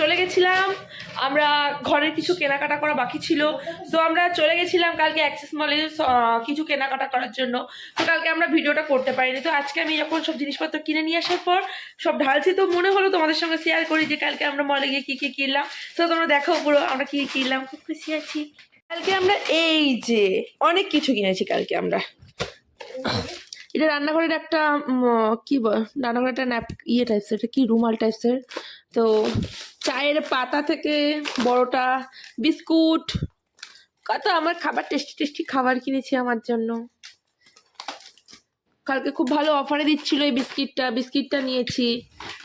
চলে গেছিলাম? আমরা ঘরের কিছু কেনাকাটা করা বাকি ছিল। তো আমরা চলে গেছিলাম কালকে অ্যাক্সেস মলে কিছু কেনাকাটা করার জন্য। তো কালকে আমরা ভিডিওটা করতে পারিনি। তো আজকে আমি যখন সব জিনিসপত্র কিনে নিয়ে আসার পর, সব ঢালছি। তো মনে হলো তোমাদের সঙ্গে শেয়ার করি যে কালকে আমরা মলে গিয়ে কী কী কিনলাম। তো তোমরা দেখো পুরো আমরা কী কিনলাম, খুব খুশি আছি। কালকে আমরা এই যে, অনেক কিছু কিনেছি কালকে আমরা। এটা রান্নাঘরের একটা কি রান্নাঘরের একটা ন্যাপ ইয়ে টাইপসের এটা কি রুমাল টাইপসের তো চায়ের পাতা থেকে বড়টা, বিস্কুট, কত আমার খাবার টেস্টি টেস্টি খাবার কিনেছি আমার জন্য। কালকে খুব ভালো অফারে দিচ্ছিল এই বিস্কিটটা বিস্কিটটা নিয়েছি।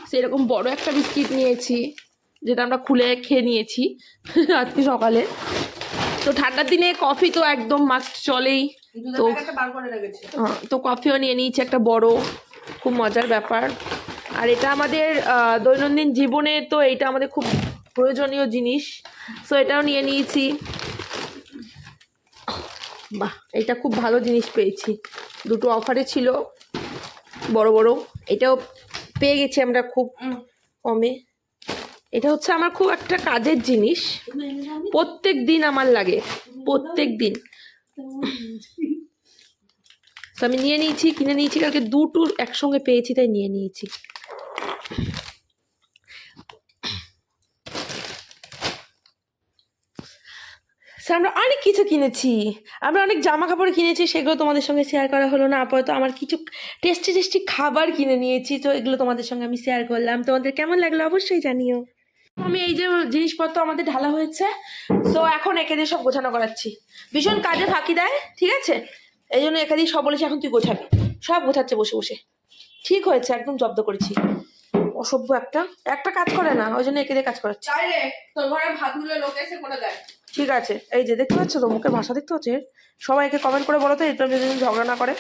সেরকম বড় একটা বিস্কিট নিয়েছি, যেটা আমরা খুলে খেয়ে নিয়েছি আজকে সকালে। তো ঠান্ডার দিনে কফি তো একদম মাস্ট চলেই। তো তো কফিও নিয়ে নিয়েছি একটা বড় খুব মজার ব্যাপার। আর এটা আমাদের দৈনন্দিন জীবনে তো এটা আমাদের খুব প্রয়োজনীয় জিনিস। সো এটাও নিয়ে নিয়েছি। বাহ এটা খুব ভালো জিনিস পেয়েছি। দুটো অফারে ছিল বড় বড়। এটাও পেয়ে গেছি আমরা খুব কমে। এটা হচ্ছে আমার খুব একটা কাজের জিনিস। প্রত্যেক দিন আমার লাগে প্রত্যেক দিন। তো আমি নিয়ে নিয়েছি, কিনে নিয়েছি, কালকে দুটো একসঙ্গে পেয়েছি, তাই নিয়ে নিয়েছি। আমরা অনেক কিছু কিনেছি। আমরা অনেক জামা কাপড় কিনেছি, সেগুলো তোমাদের সঙ্গে শেয়ার করা হলো না। আপাতত আমার কিছু টেস্টি টেস্টি খাবার কিনে নিয়েছি, তো এগুলো তোমাদের সঙ্গে আমি শেয়ার করলাম। তোমাদের কেমন লাগল অবশ্যই জানিও। আমি এই যে জিনিসপত্র আমাদের ঢালা হয়েছে তো এখন একে দিয়ে সব গোছানো করাচ্ছি। ভীষণ কাজে ফাঁকি দেয়, ঠিক আছে? এই জন্য এখানেই সব বলেছি এখন তুই গোছাবি। সব গোছাচ্ছে বসে বসে। ঠিক হয়েছে একদম জব্দ করেছি। অসভ্য একটা। একটা কাজ করে না ওই জন্য একে দিয়ে কাজ করাচ্ছে। চাইলে তোর ঘরে ভাতগুলো লোক এসে করে দেয়। ঠিক আছে এই যে দেখতে পাচ্ছ তো মুখের ভাষা দেখতে পাচ্ছ? সবাই সবাইকে কমেন্ট করে বলো তো এটা যদি ঝগড়া না করে।